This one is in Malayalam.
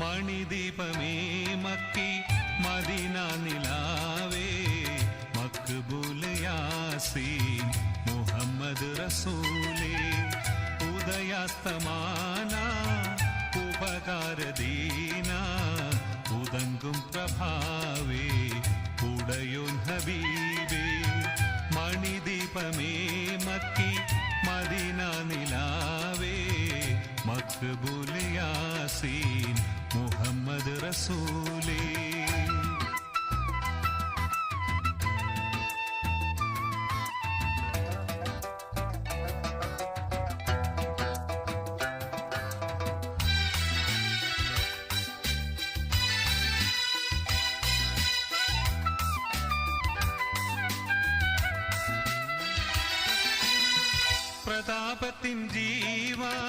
മണിദീപമേ മക്കി മദീന നിലാവേ മക്ബൂൽ മുഹമ്മദ് റസൂലേ. ഉദയാസ്തമാന ഉപകാരദീന ഉദങ്കും പ്രഭാവേ ഉടയോൻ ഹബീബേ. മണിദീപമേ മക്കി മദീന നിലാവേ മക്ബൂൽ യാസീൻ മുഹമ്മദ് റസൂലേ പ്രതാപത്തിൻ ജീവ പ്രപഞ്ചത്തിൻ കാമ്പേ